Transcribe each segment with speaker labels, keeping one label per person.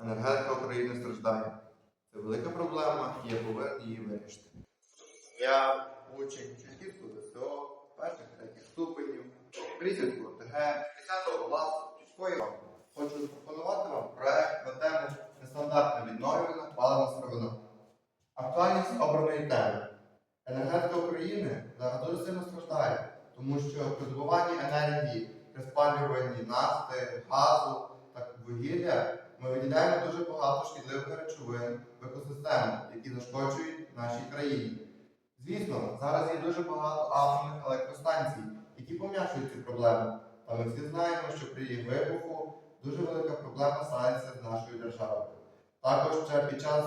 Speaker 1: Енергетика України страждає. Це велика проблема, і я повинен її вирішити. Я учень Чехівського ЗСО, перших третіх ступенів, Присвітку ОТГ, 10 класу, Чеської роки. Хочу запропонувати вам проект на тему нестандартна відновлювана паливна сировина. Актуальність обраної теми. Енергетика України зараз дуже сильно страждає, тому що при добуванні енергії, при спалюванні нафти, газу та вугілля ми виділяємо дуже багато шкідливих речовин в екосистему, які зашкоджують нашій країні. Звісно, зараз є дуже багато атомних електростанцій, які пом'якшують цю проблему. Та ми всі знаємо, що при їх вибуху дуже велика проблема станеться з нашою державою. Також ще під час,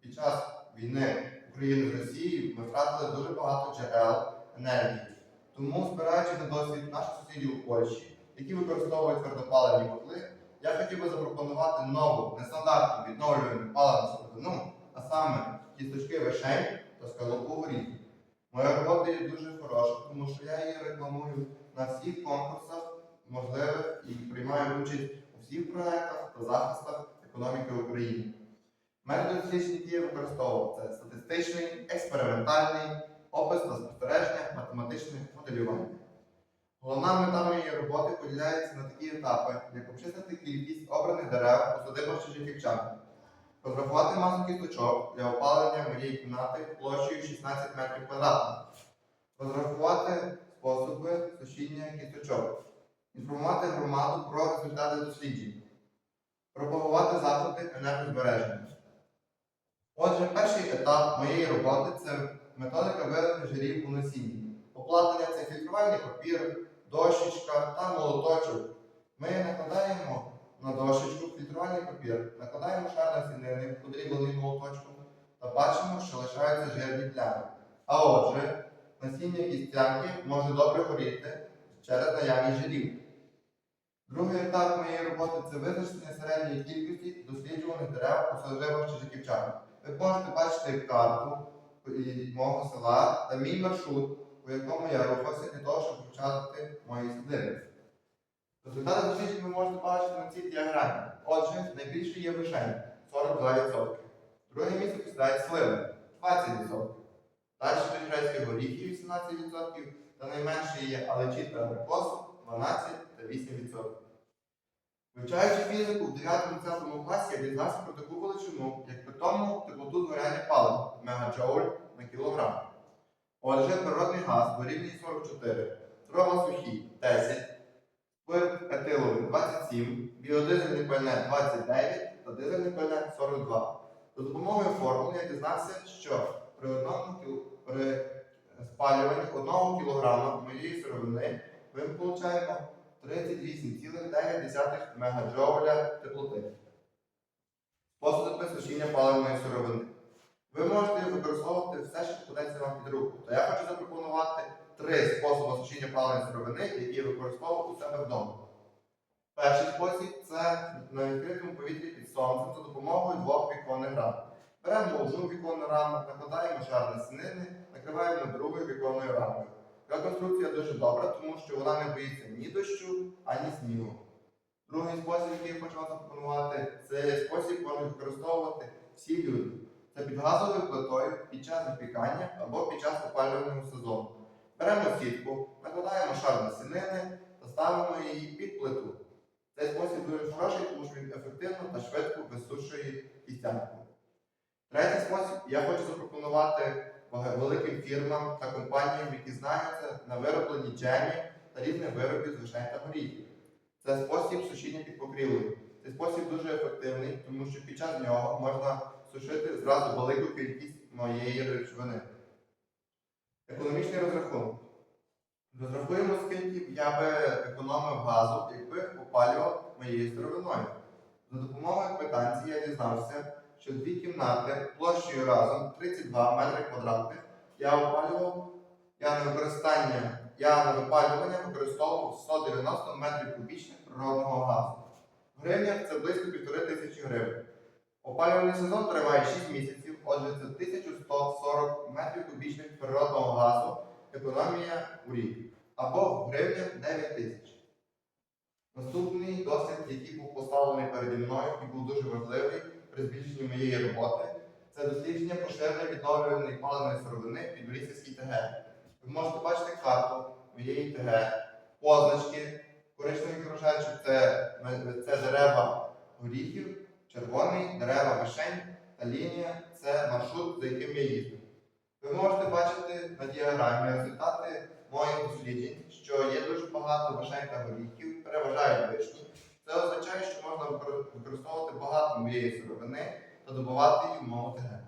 Speaker 1: під час війни України з Росією ми втратили дуже багато джерел енергії. Тому, спираючись на досвід наших сусідів у Польщі, які використовують твердопаливні котли, я хотів би запропонувати нову нестандартну відновлювану паливну сировину, а саме кісточки вишень та скалопу горіхів. Моя робота є дуже хороша, тому що я її рекламую на всіх конкурсах можливих і приймаю участь у всіх проєктах та захистах економіки України. Метод досліджень, які я використовував, це статистичний, експериментальний, опис та спостереження, математичне моделювання. Головна мета моєї роботи поділяється на такі етапи, як обчислити кількість обраних дерев у садибах чижиківчан, розрахувати масу кісточок для опалення моєї кімнати площею 16 метрів квадратних, розрахувати способи сушіння кісточок, інформувати громаду про результати досліджень, пропагувати заходи енергозбереження. Отже, перший етап моєї роботи це методика виявлення жирів у насінні. Оплатення це фільтрувальний папір, дощечка та молоточок. Ми накладаємо на дощечку фільтрувальний папір, накладаємо шар насінини, подріблений молоточком, та бачимо, що лишаються жирні плями. А отже, насіння кістянки може добре горіти через наявність жирів. Другий етап моєї роботи це визначення середньої кількості досліджуваних дерев у садових чижиківчан. Ви можете бачити карту мого села та мій маршрут, по якому я рухався для того, щоб почати мої садиби. Результати досліджень ви можете бачити на цій діаграмі. Отже, найбільше є вишень 42%. Друге місце посідають сливи 20%. Далі грецькі горіхи 18%, та найменше є алечі та абрикос 12 та 8%. Вивчаючи фізику в 9-10 класі, я дізнався про таку величину, як питому теплоту згоряння палива мегаджоуль на кілограм. Отже, природний газ дорівнює 44, дрова сухі 10, спирт етиловий 27, біодизельне пальне 29 та дизельне пальне 42. За допомогою формули я дізнався, що при, одному, при спалюванні 1 кг моєї сировини ми отримуємо 38,9 мегаджоуля теплоти. Способи сушіння паливної сировини. Ви можете використовувати все, що попадеться вам під руку. То я хочу запропонувати три способи сушіння паливної сировини, які я використовував у себе вдома. Перший спосіб це на відкритому повітрі під сонцем за допомогою двох віконних рам. Беремо одну віконну раму, накладаємо шар насінини, накриваємо другою віконною рамою. Така конструкція дуже добра, тому що вона не боїться ні дощу, ані снігу. Другий спосіб, який я хочу вам запропонувати, це спосіб можна використовувати всі люди. Це під газовою плитою під час випікання або під час опалювального сезону. Беремо сітку, накладаємо шар насінини та ставимо її під плиту. Цей спосіб дуже хороший, тому що він ефективно та швидко висушує кістянку. Третій спосіб я хочу запропонувати великим фірмам та компаніям, які знаються на виробленні джемів та різних виробів з вишень та горіхів. Це спосіб сушіння під покрівлею. Цей спосіб дуже ефективний, тому що під час нього можна сушити зразу велику кількість моєї речовини. Економічний розрахунок. Розрахуємо, скільки я би економив газу, якби опалював моєю сировиною. За допомогою квитанції я дізнався, що дві кімнати площею разом 32 метри квадратних я опалював, я на використання, я на випалювання використовував 190 метрів кубічних природного газу. В гривнях це близько півтори тисячі гривень. Опалювальний сезон триває 6 місяців, отже, це 1140 метрів кубічних природного газу, економія у рік, або в гривнях 9 тисяч. Наступний досвід, який був поставлений переді мною і був дуже важливий при збільшенні моєї роботи, це дослідження поширення відновлюваної паливної сировини під Борисівській ТГ. Ви можете бачити карту моєї ТГ, позначки, коричневий кружечок це, це дерева горіхів, червоний дерева вишень та лінія це маршрут, за яким я їздив. Ви можете бачити на діаграмі результати моїх досліджень, що є дуже багато вишень та горіхів, переважають вишні. Це означає, що можна використовувати багато моєї сировини та добувати її в моєму ТГ.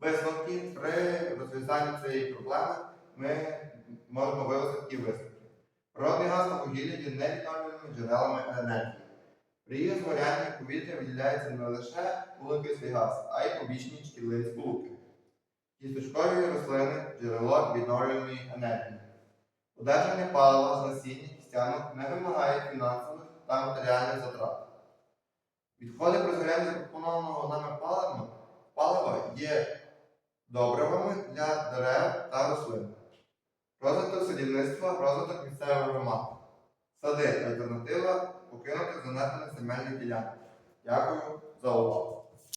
Speaker 1: Висновки при розв'язанні цієї проблеми ми можемо вивести такі висновки. Природний газ та вугілля є невідновлюваними джерелами енергії. При згорянні повітря виділяється не лише вуглекислий газ, а й побічні шкідливі сполуки. Кісточкові рослини джерело відновлюваної енергії. Одержання палива з насіння кістянок не вимагає фінансових та матеріальних затрат. Відходи при згорянні запропонованого нами палива, палива є добривами для дерев та рослин. Розвиток садівництва, розвиток місцевих громад. Сади альтернатива покинути занедбаних земельних ділянок. Дякую за увагу.